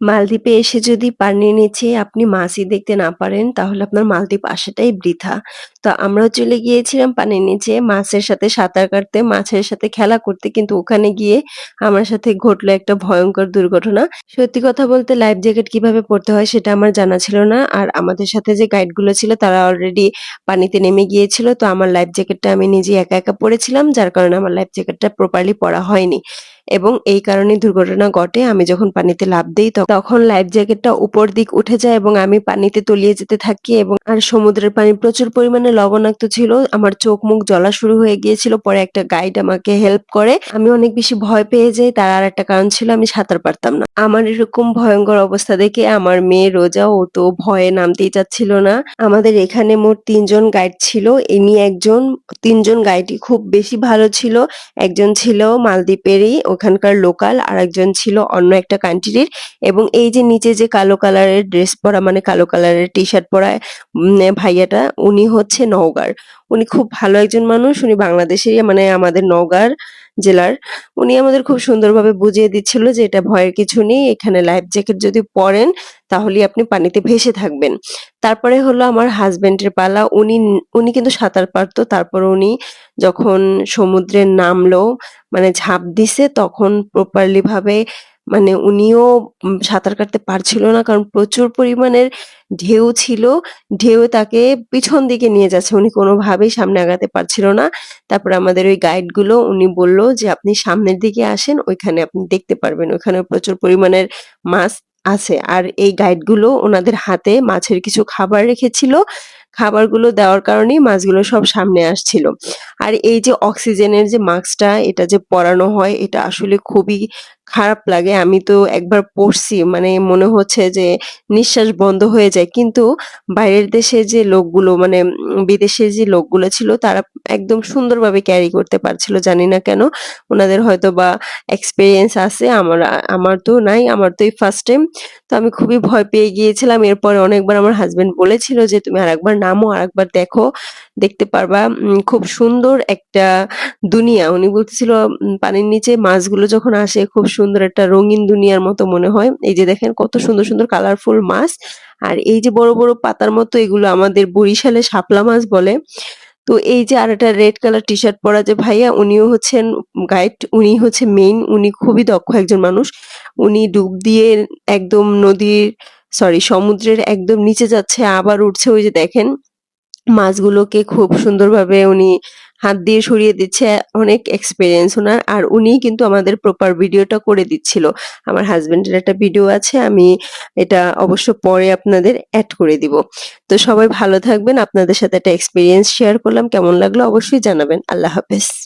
মালদ্বীপে এসে যদি পানির নিচে আপনি মাছই দেখতে না পারেন তাহলে আপনার মালদ্বীপ আসাটাই বৃথা। তো আমরাও চলে গিয়েছিলাম পানির নিচে মাছের সাথে সাঁতার কাটতে, মাছের সাথে খেলা করতে কিন্তু ওখানে গিয়ে আমার সাথে ঘটলো একটা ভয়ঙ্কর দুর্ঘটনা। সত্যি কথা বলতে লাইফ জ্যাকেট কীভাবে পড়তে হয় সেটা আমার জানা ছিল না। আর আমাদের সাথে যে গাইডগুলো ছিল তারা অলরেডি পানিতে নেমে গিয়েছিল। তো আমার লাইফ জ্যাকেটটা আমি নিজেই একা, একা পড়েছিলাম যার কারণে আমার লাইফ জ্যাকেটটা প্রপারলি পড়া হয়নি। এবং এই কারণে দুর্ঘটনা ঘটে। আমি যখন পানিতে লাফ দেই তখন লাইফ জ্যাকেটটা উপর দিক উঠে যায় এবং আমি পানিতে তলিয়ে যেতে থাকি এবং আর সমুদ্রের পানি প্রচুর পরিমাণে লবণাক্ত ছিল। আমার চোখ মুখ জ্বলা শুরু হয়ে গিয়েছিল। পরে একটা গাইড আমাকে হেল্প করে। আমি অনেক বেশি ভয় পেয়ে যাই। তার আর একটা কারণ ছিল আমি সাঁতার পারতাম না। আমার এরকম ভয়ঙ্কর অবস্থা দেখে আমার মেয়ে রোজা, ও তো ভয়ে নামতেই চাচ্ছিল না। আমাদের এখানে মোট তিনজন গাইড ছিল। ইনি একজন তিনজন গাইডই খুব বেশি ভালো ছিল। একজন ছিল মালদ্বীপেরই ওখানকার লোকাল আর একজন ছিল অন্য একটা কান্ট্রির এবং এই যে নিচে যে কালো কালারের ড্রেস পরা মানে কালো কালারের টি শার্ট পরা ভাইয়াটা, উনি হচ্ছে নওগাঁর। উনি খুব ভালো একজন মানুষ। উনি বাংলাদেশেরই মানে আমাদের নওগাঁর জেলার। উনি আমাদের খুব সুন্দরভাবে বুঝিয়ে দিচ্ছিল যে এটা ভয়ের কিছু নেই। এখানে লাইফ জ্যাকেট যদি পরেন তাহলে আপনি পানিতে ভেসে থাকবেন। তারপরে হলো আমার হাজবেন্ডের পালা। উনি উনি কিন্তু সাঁতার পারতো। তারপর উনি যখন সমুদ্রে নামলো মানে ঝাঁপ দিছে, তখন প্রপারলি ভাবে মানে উনিও সাঁতার কাটতে পারছিল না কারণ প্রচুর পরিমাণের ঢেউ ছিল। ঢেউ তাকে পিছন দিকে নিয়ে যাচ্ছে। উনি কোনোভাবেই সামনে আগাতে পারছিল না। তারপরে আমাদের ওই গাইডগুলো উনি বলল যে, "আপনি সামনের দিকে আসেন ওইখানে আপনি দেখতে পারবেন। ওইখানে প্রচুর পরিমাণের মাছ আছে।" আর এই গাইডগুলো ওনাদের হাতে মাছের কিছু খাবার রেখেছিল। খাবারগুলো দেওয়ার কারণেই মাছগুলো সব সামনে আসছিল। আর এই যে অক্সিজেনের যে মাস্কটা এটা যে পরানো হয় এটা আসলে খুবই খারাপ লাগে। আমি তো একবার পড়ছি মানে মনে হচ্ছে যে নিঃশ্বাস বন্ধ হয়ে যায়। কিন্তু বাইরের দেশে যে লোকগুলো মানে উম বিদেশের যে লোকগুলো ছিল তারা একদম সুন্দরভাবে ক্যারি করতে পারছিল। জানি না কেন? ওনাদের হয়তো বা এক্সপিরিয়েন্স আছে। আমার আমার তো নাই। আমার তো এই ফার্স্ট টাইম। তো আমি খুবই ভয় পেয়ে গিয়েছিলাম। এরপরে অনেকবার আমার হাসব্যান্ড বলেছিল যে, "তুমি আরেকবার নামো, আরেকবার দেখো। দেখতে পারবা খুব সুন্দর একটা দুনিয়া।" উনি বলতেছিল পানির নিচে মাছগুলো যখন আসে খুব সুন্দর একটা রঙিন দুনিয়ার মতো মনে হয়। এই যে দেখেন কত সুন্দর, সুন্দর কালারফুল মাছ। আর এই যে বড়, বড় পাতার মতো এগুলো আমাদের বরিশালে শাপলা মাছ বলে। তো এই যে আর একটা রেড কালার টি শার্ট পরা যে ভাইয়া উনিও হচ্ছেন গাইড। উনি হচ্ছে মেইন। উনি খুবই দক্ষ একজন মানুষ। উনি ডুব দিয়ে একদম নদীর সরি সমুদ্রের একদম নিচে যাচ্ছে আবার উঠছে ওই যে দেখেন। মাছগুলোকে খুব সুন্দরভাবে উনি হাত দিয়ে সরিয়ে দিচ্ছে। অনেক এক্সপিরিয়েন্স ওনার আর উনি কিন্তু আমাদের প্রপার ভিডিওটা করে দিচ্ছিল। আমার হাজব্যান্ডের একটা ভিডিও আছে। আমি এটা অবশ্য পরে আপনাদের অ্যাড করে দিব। তো সবাই ভালো থাকবেন। আপনাদের সাথে একটা এক্সপিরিয়েন্স শেয়ার করলাম। কেমন লাগল অবশ্যই জানাবেন। আল্লাহ হাফেজ।